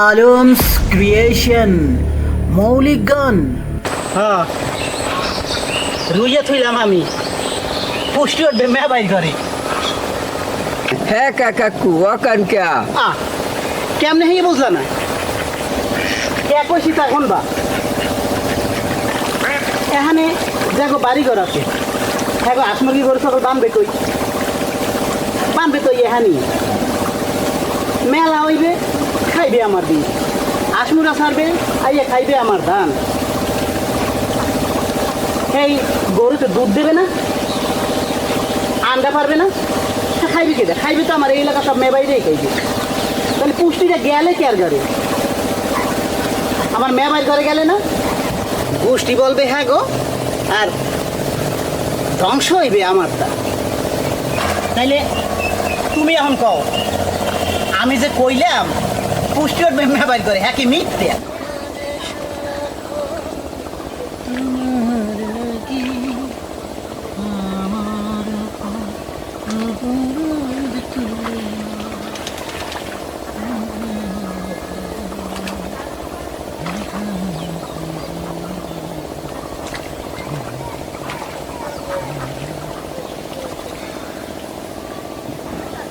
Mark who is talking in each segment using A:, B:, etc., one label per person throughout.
A: Alam's creation মৌলিক গান
B: হ্যাঁ রুইয়া থইলাম আমি পুষ্টি উঠবে মে বাইর করে
C: হ্যাঁ কাকা ক্যা
B: আ কেমনে হয়ে বুঝলা না কে কইছি তখন বা এখানে দেখো বাড়ি ঘর আছে দেখো আসমুরগি গরু সকল বানবে কই বানবে তো এখানি মেলা হইবে খাইবে আমার দিন। আসমুরা ছাড়বে, আইয়া খাইবে আমার ধান। এই গরু তো দুধ দেবে না? আন্ডা পারবে না? তা খাইবে কে? খাইবে তো আমার, এই এলাকা সব মেয়ে বাইরেই খাইবে। তাহলে পুষ্টিটা গেলে কে আর ঘরে আমার মেয়ে বাইর ঘরে গেলে না? গোষ্ঠী বলবে হ্যাঁ গো। আর ধ্বংস হইবে আমারটা। তাইলে তুমি এখন কও, আমি যে কইলাম পুষ্টি উঠবে মেয়ে করে হ্যাঁ কি মিথ্যে?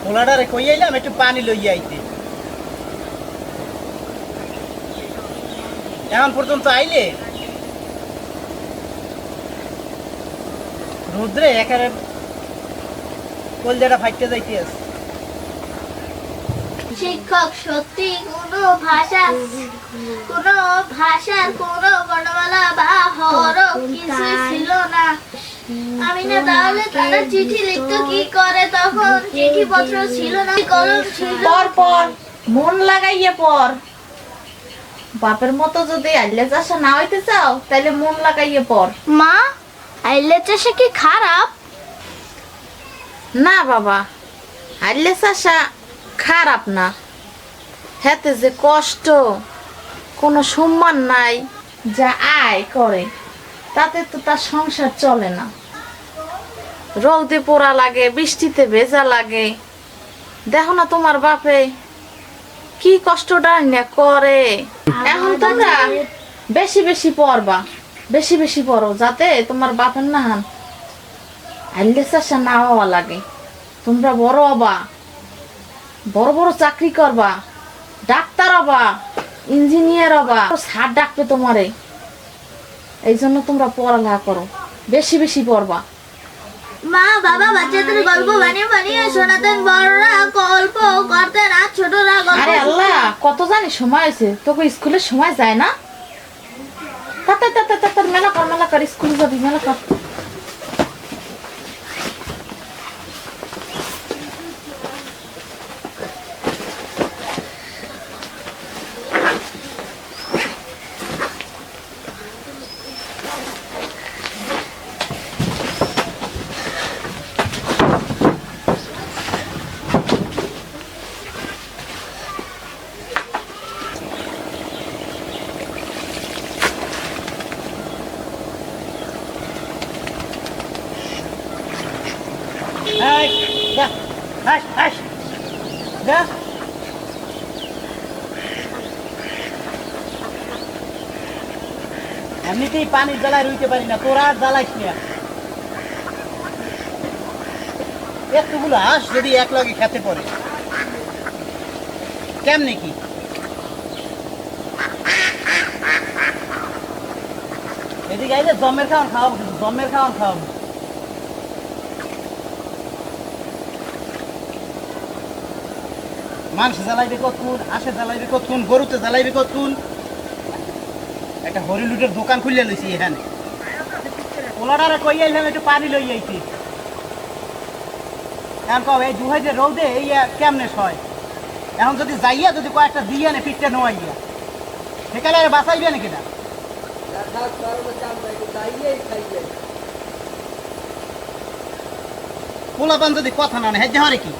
B: ওলাডারে কই আইলাম? একটু পানি লইয়া আইতে। এখন পর্যন্ত আইলে? রুদ্রে একারে কলজাটা ফাইটতে যাইতে আছে
D: শিক্ষক সত্যি কোনো ভাষা কোনো ভাষার কোনো বর্ণমালা বা হরফ কিছু ছিল না। আমি না তাহলে তারা চিঠি লিখতো কি করে? তখন চিঠি পত্র ছিল না কলম ছিল
E: পর পর মন লাগাইয়ে পর। বাপের মতো যদি আইলে চাষা না হইতে চাও তাহলে মন লাগাইয়ে পর
D: মা আইলে চাষে কি খারাপ?
E: না বাবা আইলে চাষা খারাপ না। হেতে যে কষ্ট কোনো সম্মান নাই যা আয় করে তাতে তো তার সংসার চলে না। রৌদে পোড়া লাগে বৃষ্টিতে ভেজা লাগে। দেখো না তোমার বাপে কি কষ্টটা না, করে। এখন তোমরা বেশি বেশি পড়বা, বেশি বেশি পড়ো, যাতে তোমার বাপের না হান আইলে না হওয়া লাগে। তোমরা বড় হবা, বড় বড় চাকরি করবা, ডাক্তার হবা, ইঞ্জিনিয়ার হবা সার ডাকবে তোমারে। এই জন্য তোমরা পড়ালেখা করো, বেশি বেশি পড়বা।
D: মা বাবা বাচ্চাদের গল্প বানিয়ে বানিয়ে শোনাতেন বড়রা গল্প করতেন আর ছোটরা গল্প
E: আরে আল্লাহ কত জানি সময় আছে তোকে স্কুলে সময় যায় না? তাতে তাতে তাতে মেলা কর মেলা কর স্কুলে যাবি মেলা কর
B: এই, যা, হাস, হাস, যা। এমনিতেই পানির জ্বালায় রইতে পারি না, তোরা জ্বালাইস না। হাঁস যদি এক লগে খেতে পড়ে কেমনে কি? এদিকে আইলে জমের খাওয়ান খাওয়াবো কিন্তু, জমের খাওয়ান খাওয়াবো। মাংস জ্বালাইবে কতক্ষণ আশে জ্বালাইবে কতক্ষণ, গরুতে জ্বালাইবে কতক্ষণ? একটা হরিলুটের দোকান খুলে লইছি এখানে। ওলাডারে কই আইলাম, একটু পানি লই আইছি। এখন কব এই দুহাই যে রৌদে, এই কেমনে হয় এখন যদি যাইয়া, যদি কয়েকটা দিয়ে নে পিঠটা নোয়াইয়া। সেখানে আর বাঁচাইবে নাকি না? পোলাপান যদি কথা না হেজে হরে কি?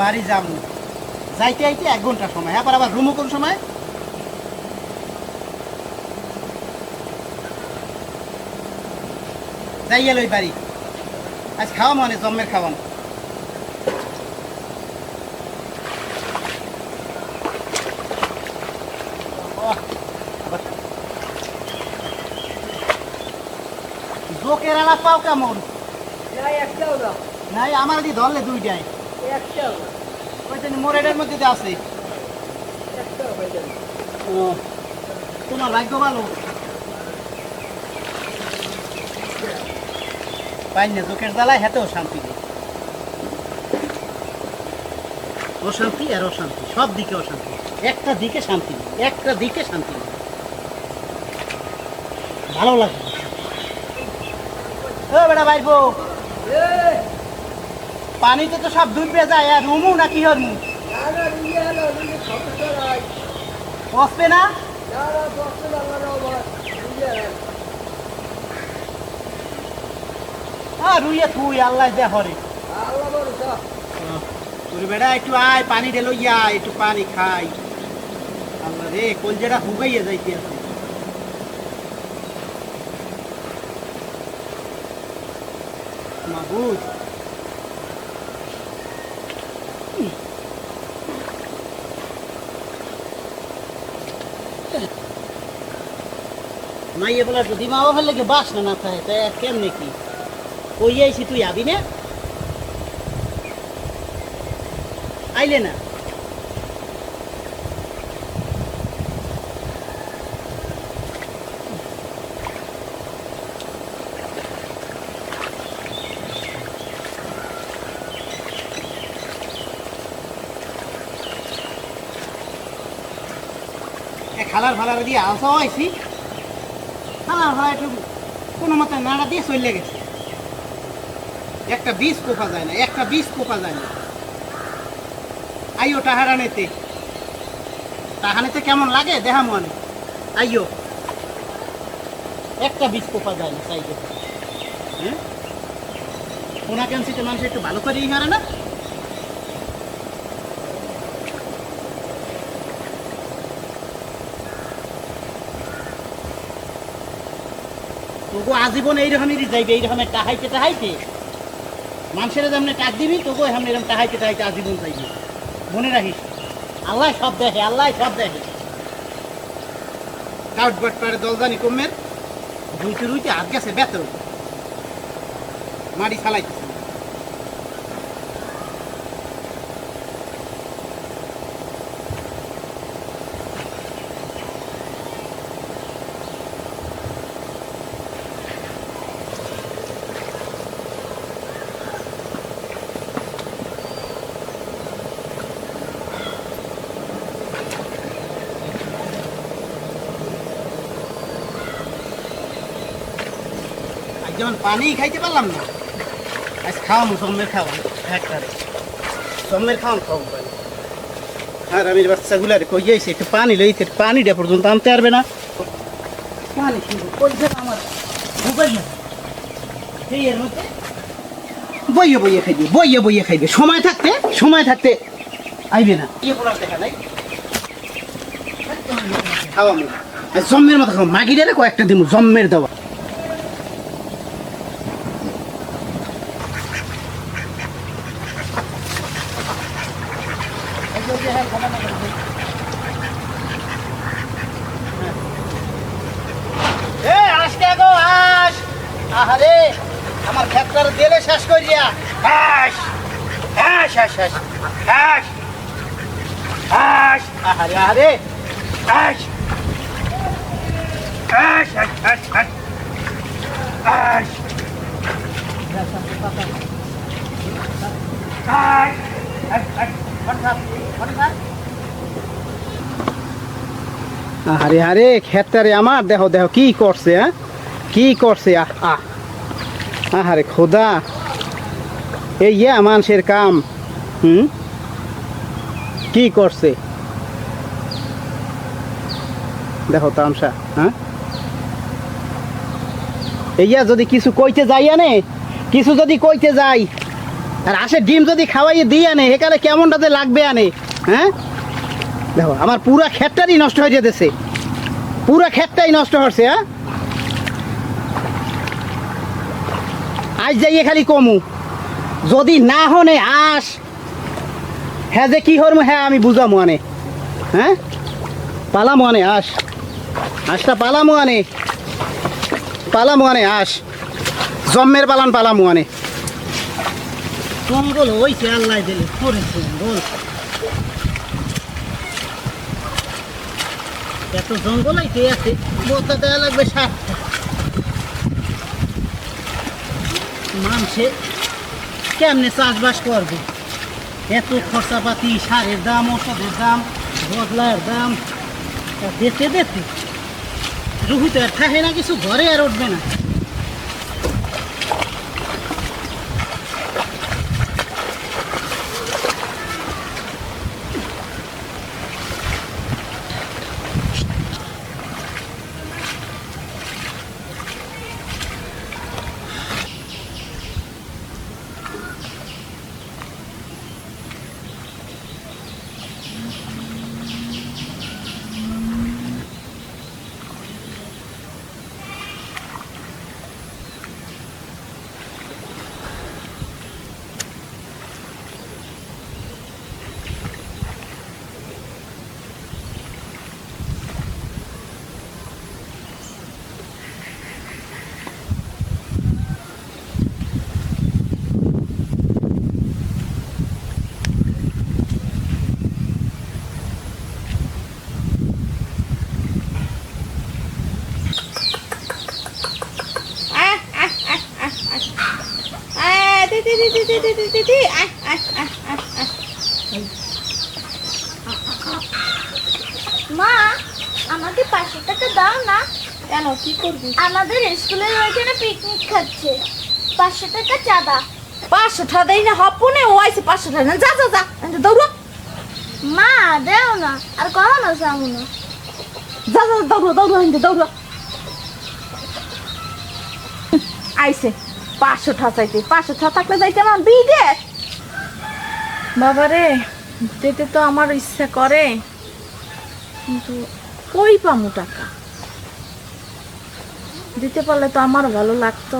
B: বাড়ি যাম যাইতে আইতে এক ঘণ্টা সময় হ্যাঁ, আবার আবার রুমও কোন সময়? যাইয়া লই বাড়ি। আজ খাওয়া মানে জম্মের খাওয়ান জোকের পাও কেমন?
C: নাই
B: আমার দিয়ে ধরলে দুইটাই। একটা চোখের জ্বালায় হেতেও শান্তি নেই। অশান্তি আর অশান্তি, সব দিকে অশান্তি। একটা দিকে শান্তি একটা দিকে শান্তি ভালো লাগে। ও বেটা বাইবো পানিতে তো সব ডুববে যায়, আর রুমু না কি হর মুখ
C: না? না নিয়ে এলো নিয়ে সমস্যা নাই
B: বসবে না রুইয়ে আল্লাহ একটু আয়, পানি ইয়া একটু পানি খাই। আল্লাহ রে যাইতে আছে মাবুদ মাইয়ে বলা তো দিমাও হলে কি বাস না না থাকে তাই কেমনে কি? কই আইছি তুই, আবি না? আইলে না। খালার ফালার দিয়ে আসাও আইছি? খালার ফালা একটু কোনো মতে নাড়া দিয়ে চলে গেছে। একটা বীজ কোপা যায় না, একটা বীজ কোপা যায় না। আইও টাহারানেতে টাহানেতে কেমন লাগে? দেখা মনে। আইও একটা বীজ কোপা যায় না সাইজে হ্যাঁ? ক্যান্সিতে মানুষ একটু ভালো করে ই হারে না? তোকে আজীবন এইরকমই যাইবে এইরকমের টাহাইতে টাহাইতে। মানুষের যেমন টাক দিবি তোকে এমন এরকম টাহাইতে টাহাইতে আজীবন যাইবে। মনে রাখিস, আল্লাহ সব দেখে, আল্লাহ সব দেখে। কাউট বাট পারে দলদানি কমের দুইটি রুইতে হাত গেছে বেতর মাটি ফালাইতেছে আজ যেমন পানি খাইতে পারলাম না। আজ খাওয়াম জম্মের খাওয়ান একটারে জম্মের খাওয়ান খাওয়াম পানি। আর আমি বাচ্চাগুলার কই যাইছি একটু পানি লইতে পানিটা পর্যন্ত আনতে পারবে না। পানি কইছে আমার। ভুগাই না। এই এর মধ্যে। বইয়ে বইয়ে খাইবে, বইয়ে বইয়ে খাইবে। সময় থাকতে সময় থাকতে আইবে না। ইয়ে দেখা নাই। খাওয়াম। জম্মের মতো খাওয়া মাগিরে কয়েকটা দিমু জম্মের দেওয়া। আরে আরে খেতারে আমার। দেখো দেখো, কি করছে হ্যাঁ? কি করছে, আহ আহ। আহারে, খোদা। এই ইয়া মানুষের কাম। হুম? কি করছে? দেখো, তামসা হ্যাঁ? এইয়া যদি কিছু কইতে যাই, আনে। কিছু যদি কইতে যাই, আর আসে ডিম যদি খাওয়াইয়ে দিই আনে, এখানে কেমনটাতে লাগবে, আনে? হ্যাঁ? দেখো, আমার পুরা ক্ষেতটারই নষ্ট হয়ে যেতেছে। পুরা ক্ষেতটাই নষ্ট হচ্ছে হ্যাঁ? আজ যাইয়ে খালি কমু। যদি না হনে আস হ্যাঁ যে কি হরমু হ্যাঁ আমি বুঝামু আনে। হ্যাঁ? পালামু আনে, আস। আসটা পালামু আনে। পালামু আনে, আস। জম্মের পালান পালাম হইছে, আল্লাহ দিলে। এত জঙ্গল হইতে আছে? বোতা দেওয়া লাগবে সার মানুষে কেমনে চাষবাস করবে? এত খরচাপাতি, সারের দাম, ওষুধের দাম, বদলার দাম দেখতে দেখতে রুহিত আর থাকে না, কিছু ঘরে আর উঠবে না।
D: পাঁচশো টাকা পাঁচশো টাকা
E: দেয় না হপনে ও আইসে পাঁচশো টাকা যা যা যা দৌড়ো।
D: মা দেও না আর কখনো যাব না।
E: যা যা দৌড়ো দৌড়ো দৌড়ো। আইসে পাঁচশো চাইতে পাঁচশো ঠা থাকলে যাইতে আমার বিদে। বাবা রে যেতে তো আমার ইচ্ছা করে, কিন্তু কই পামু টাকা? দিতে পারলে তো আমার ভালো লাগতো।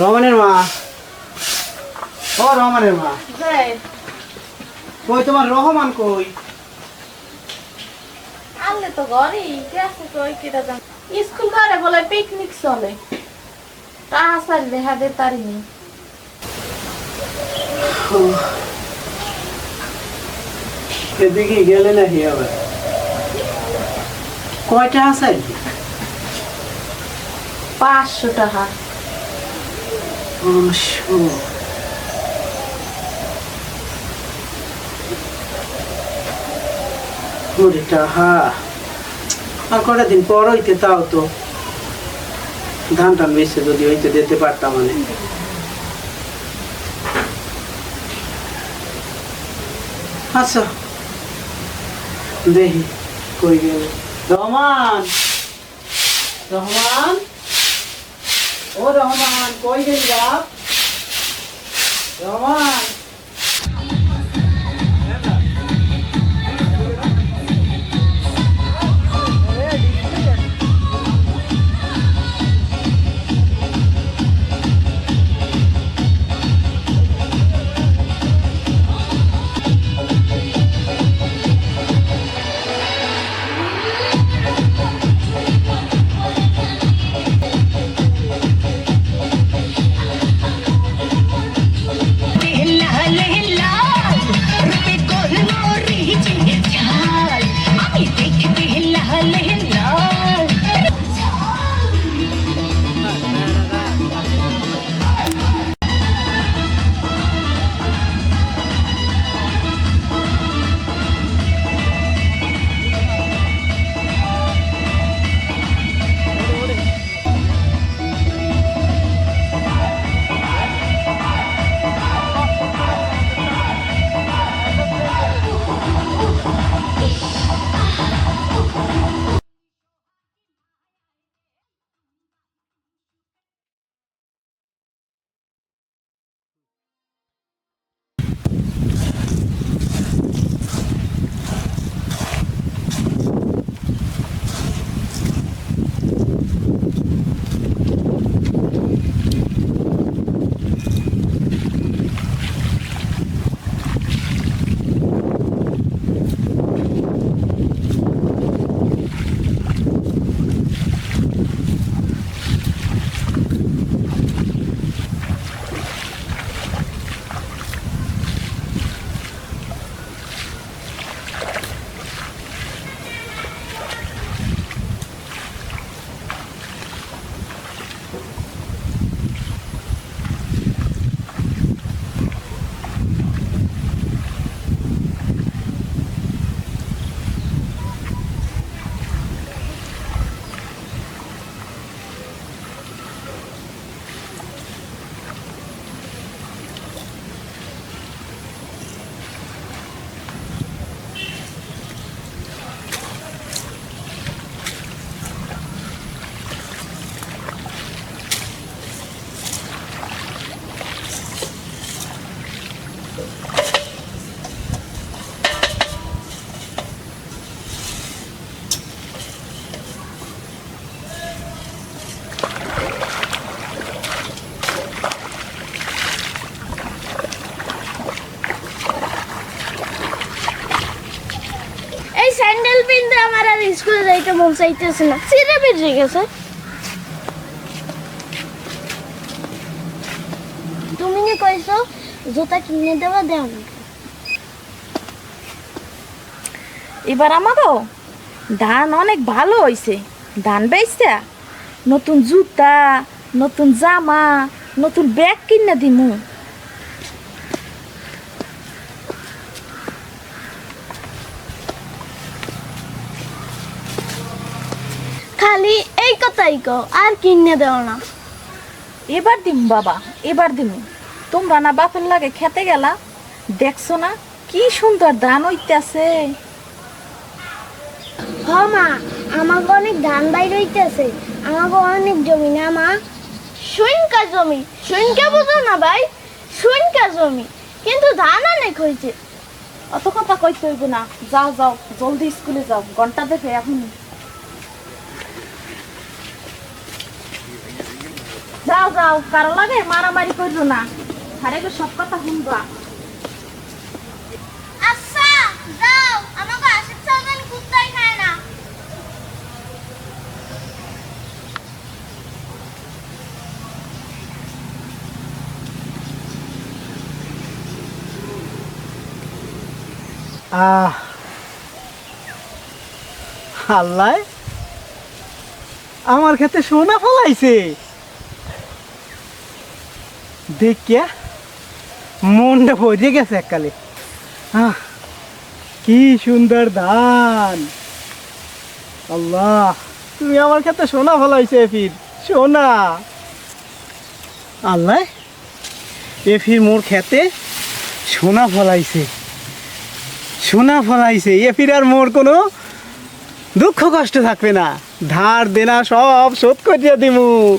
B: রহমানের মা। ও রহমানের মা। কই তোমার রহমান কই?
E: আনলে তো ঘরে গেছে কই কেটা জান। স্কুল ঘরে বলে পিকনিক চলে। চাইলে হাতে তারিনি
B: এদিকে গেলে আবার? কয়টা
E: পাঁচশো টাকা।
B: পাঁচশো ওরে টাহা আর কটা দিন পর হইতে তাও তো ধান টান বেশি যদি হইতে দিতে পারতাম মানে আচ্ছা। দেখি কই গেল। রহমান। রহমান? ও রহমান কই গেলি বাপ রহমান?
D: যাইতে মন চাইতেছে না। চিরে বেজে গেছে। তুমি না কইছো, জুতা কিনে দেওয়া দেও না।
E: এবার আমারও ধান অনেক ভালো হয়েছে ধান বেচটা নতুন জুতা, নতুন জামা, নতুন ব্যাগ কিনে দিমু
D: খালি এই কথাই কো আর কিনে দেও না।
E: এবার দিম বাবা এবার দিমু। তোমরা না বাপের লাগে খেতে গেলা? দেখছ না কি সুন্দর ধান হইতেছে।
D: হ মা আমাকে অনেক ধান বাইর হইতেছে আমাকে অনেক জমি না মা? শুনকা জমি শুনকা বুঝো না ভাই শুনকা জমি কিন্তু ধান অনেক হয়েছে
E: অত কথা কইতে হইব না যাও যাও জলদি স্কুলে যাও ঘণ্টা দেখে এখন যাও যাও কারও লাগে মারামারি করো না। আরে গো সব কথা শুনবা।
D: আচ্ছা যাও আমাকে আশিক চাউদান কুত্তাই খায় না।
B: আহ আল্লাহ আমার ক্ষেত্রে সোনা ফলাইছে। দেখিয়া মনটা ভরে গেছে এককালে। আহ, কি সুন্দর ধান আল্লাহ, তুমি আমার ক্ষেত্রে সোনা ফলাইছে ফির সোনা। আল্লাহ এ ফির মোর খেতে সোনা ফলাইছে। সোনা ফলাইছে এ আর মোর কোনো দুঃখ কষ্ট থাকবে না। ধার দেনা সব শোধ করিয়া দিমু।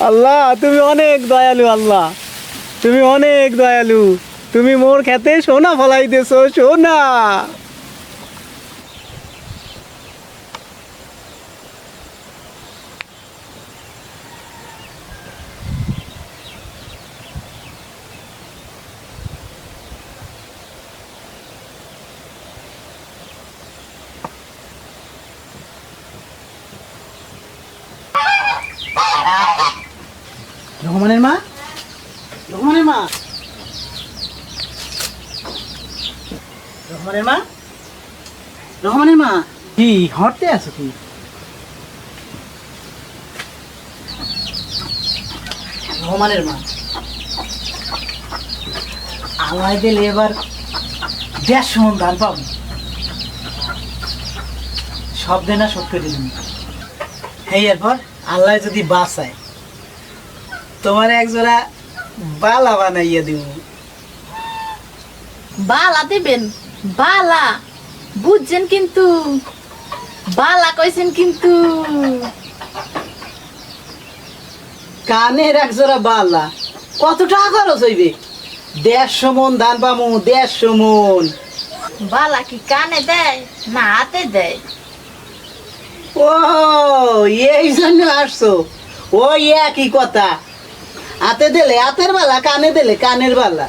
B: আল্লাহ তুমি অনেক দয়ালু আল্লাহ। তুমি অনেক দয়ালু। তুমি মোর খেতে সোনা ফলাইতেছো সোনা। রহমানের মা? রহমানের মা। রহমানের মা? রহমানের মা। কি হরতে আছো কি? রহমানের মা। আমায় দিলে এবার দেড়শো মন ধান পাবো। সব দেনা শোধ করে দিলাম। এই এরপর আল্লাহ যদি বাঁচায় তোমার এক জোড়া বালা বানাইয়া দিব।
E: বালা দিবেন? বালা? বুঝছেন কিন্তু? বালা কইছেন কিন্তু?
B: কানের এক জোড়া বালা। কত টাকা খরচ হইবে? দেড়শো মন ধান পামু দেড়শো মন।
E: বালা কি কানে দেয় না হাতে দেয়?
B: ও এই জন্য আসছো। ওই একই কথা। হাতে দিলে হাতের বালা কানে দিলে কানের বালা।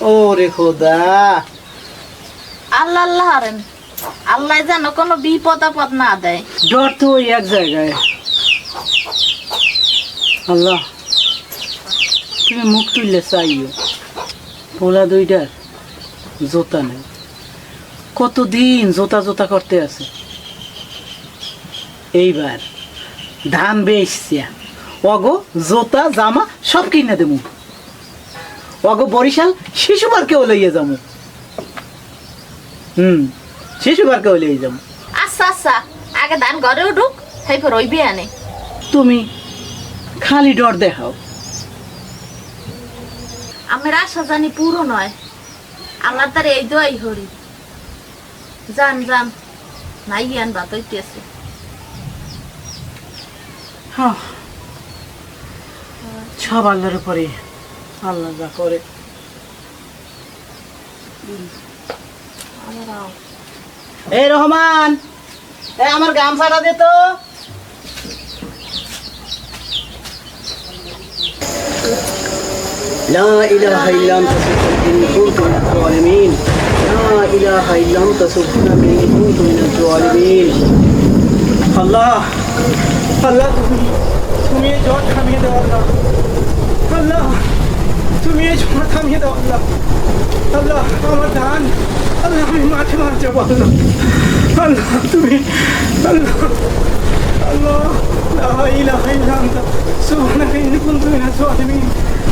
B: ও রে খোদা।
E: আল্লাহ আল্লাহ হারেন। আল্লাহ যেন কোনো বিপদ আপদ না দেয়।
B: ডর তো ওই এক জায়গায়। আল্লাহ তুমি মুখ তুললে চাইও। পোলা দুইটার জোতা নেই। কতদিন জোতা জোতা করতে আছে? এইবার ধান বেচছে। অগো জোতা জামা সব কিনে দেবো। অগো বরিশাল শিশু পার্কেও লইয়ে যাব। হুম শিশু পার্কেও লইয়ে যাব।
E: আচ্ছা আচ্ছা আগে ধান ঘরে উঠুক তারপর ওই বিয়ানে
B: তুমি খালি ডর দেখাও।
E: আমার আশা জানি পুরো নয়। আল্লাহ তার এই দোয়াই হরি যান যান নাই আন ভাত হইতেছে
B: হ্যাঁ। সব আল্লাহর উপরে আল্লাহ যা করে এই রহমান এই আমার গামছাটা দে তো لا إله إلا أنت سبحانك إني كنت من الظالمين لا ইলাহা ইল্লা আনতা সুবহানাকা ইন্নী কুনতু মিনাজ জালিমিন আল্লাহ আল্লাহ তুমি তুমি এই জ্বর থামিয়ে দাও আল্লাহ আল্লাহ তুমি এই জ্বর থামিয়ে দাও আল্লাহ আল্লাহ আমার ধান আল্লাহ আমি মাঠে মার যাবো আল্লাহ আল্লাহ তুমি আল্লাহ আল্লাহ لا إله إلا أنت سبحانك إني كنت من الظالمين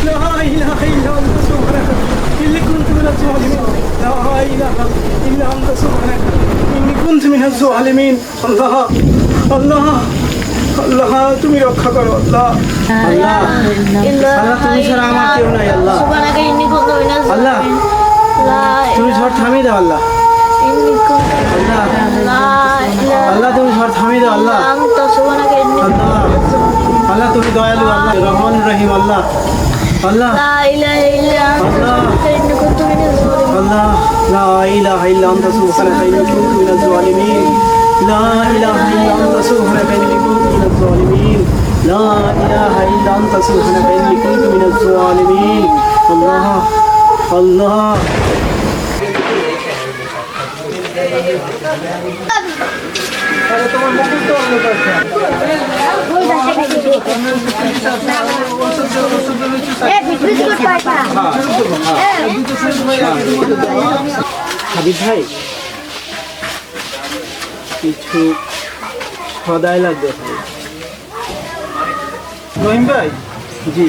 B: لا إله إلا أنت سبحانك إني كنت من الظالمين لا إله إلا أنت سبحانك إني كنت من الظالمين الله الله আল্লাহ, তুমি রক্ষা করো, আল্লাহ। আল্লাহ আল্লাহ, তুমি ছাড়া আমার কেউ নাই, আল্লাহ। আল্লাহ, তুমি ঝড় থামিয়ে দাও, আল্লাহ। আল্লাহ তুমি ঝড় থামিয়ে দাও, আল্লাহ। আল্লাহ আল্লাহ, তুমি দয়ালু, আল্লাহ। রহমান, রহিম, আল্লাহ। আল্লাহ।
D: আল্লাহ। লা ইলাহা ইল্লা আনতা, সুবহানাকা, ইন্নী কুনতু মিনাজ
B: জালিমিন لا إله إلا أنت سبحانك إني كنت من الظالمين لا إله إلا أنت سبحانك إني كنت من الظالمين لا إله إلا أنت سبحانك إني كنت من الظالمين الله الله হাবিব ভাই কিছু সদাই লাগবে
F: রহিম ভাই?
B: জি।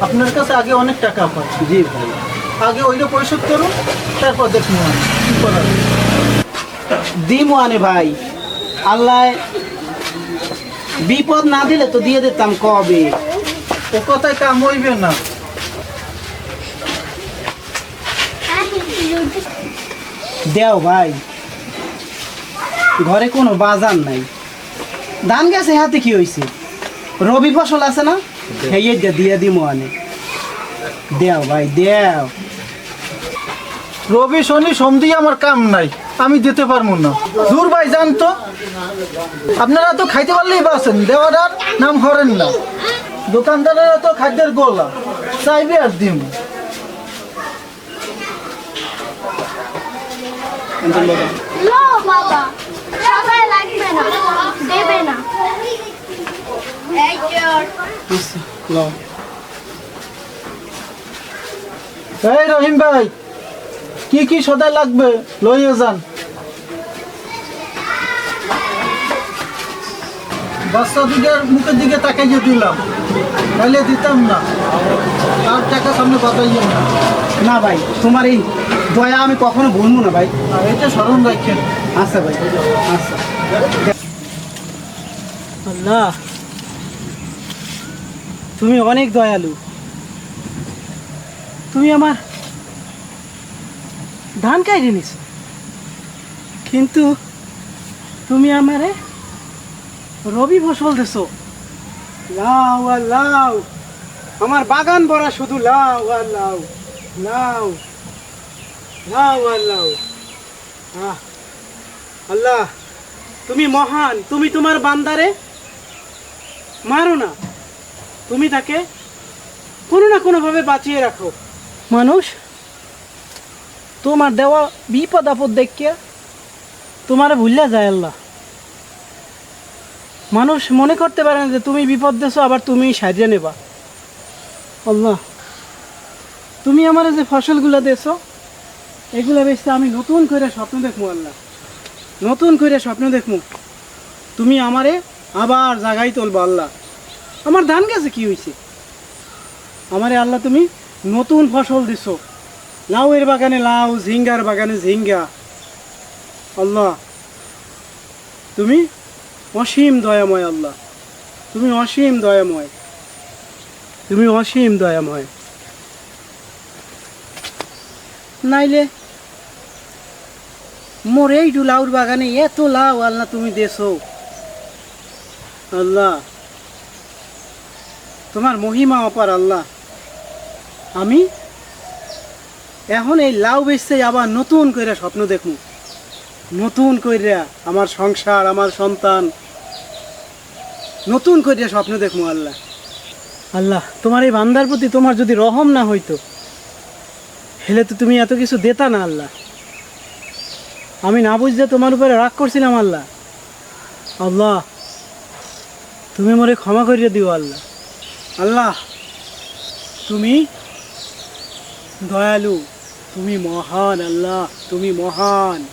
F: আপনার কাছে আগে অনেক টাকা পাচ্ছি
B: জি ভাই।
F: আগে ওইটা পরিশোধ করুন তারপর দেখুন কি করার
B: দিমু আনে ভাই। আল্লাহ বিপদ না দিলে তো দিয়ে দিতাম কবে।
F: ও কথায় কাম হইবে না।
B: দেও ভাই। ঘরে কোনো বাজার নাই। ধান গেছে হাতে কি হয়েছে রবি ফসল আছে না? সেই দিয়ে দিম আনে। দেও ভাই দেও।
F: রবি শনি সমদি আমার কাম নাই আমি দিতে পারব না। দূর ভাই যান তো। আপনারা তো খাইতে পারলেই বাসেন দেওয়ার নাম হরেন না। দোকানদারেরা তো খাদ্যের গোলা চাইবে আর দিম
D: বাবা। সবাই লাগবে না দেবে না। এই
F: রহিম ভাই কি কি সদাই লাগবে? লইয়ে যান। বাচ্চা দিকের মুখের দিকে তাকাইয়ে দিলাম। তাহলে দিতাম না। তার টাকা সামনে বাতাইয়েন না।
B: না ভাই তোমার এই দয়া আমি কখনো ভুলবো না ভাই।
F: আর এটা স্মরণ রাখেন।
B: আচ্ছা ভাই আচ্ছা। তুমি অনেক দয়ালু। তুমি আমার ধান কাইরে নিছ। কিন্তু তুমি আমারে রবি ফসল দেছো। লাউ, আর লাউ। আমার বাগান ভরা শুধু লাউ, আর লাউ। লাউ। লাউ, আর লাউ। আহ। আল্লাহ, তুমি মহান, তুমি তোমার বান্দারে মারো না। তুমি তাকে কোনো না কোনোভাবে বাঁচিয়ে রাখো। মানুষ, তোমার দেওয়া বিপদ আপদ দেখিয়া তোমার ভুলিয়া যায় আল্লাহ। মানুষ মনে করতে পারে না যে তুমি বিপদ দেছো আবার তুমি সাজিয়ে নেবা। আল্লাহ, তুমি আমার যে ফসলগুলো দেছো এগুলো বেশি আমি নতুন করে স্বপ্ন দেখব আল্লাহ। নতুন করে স্বপ্ন দেখব তুমি আমারে আবার জাগাই তুলবো আল্লাহ। আমার ধান গেছে কি হয়েছে আমারে আল্লাহ তুমি নতুন ফসল দিছো। লাউয়ের বাগানে লাউ, ঝিঙ্গার বাগানে ঝিঙ্গা। আল্লাহ, তুমি অসীম দয়াময় আল্লাহ। তুমি অসীম দয়াময়। তুমি অসীম দয়াময়। নাইলে মোর এই লাউর বাগানে এত লাউ আল্লাহ তুমি দেছো। আল্লাহ, তোমার মহিমা অপার আল্লাহ। আমি এখন এই লাউ বেচতে আবার নতুন করে স্বপ্ন দেখমু নতুন করে আমার সংসার, আমার সন্তান, নতুন করে স্বপ্ন দেখমু আল্লাহ। আল্লাহ, তোমার এই বান্দার প্রতি তোমার যদি রহম না হইতো, হেলে তো তুমি এত কিছু দেতা না আল্লাহ। আমি না বুঝতে তোমার উপরে রাগ করছিলাম আল্লাহ। আল্লাহ, তুমি মরে ক্ষমা করিয়ে দিও আল্লাহ। আল্লাহ, তুমি দয়ালু, তুমি মহান আল্লাহ, তুমি মহান।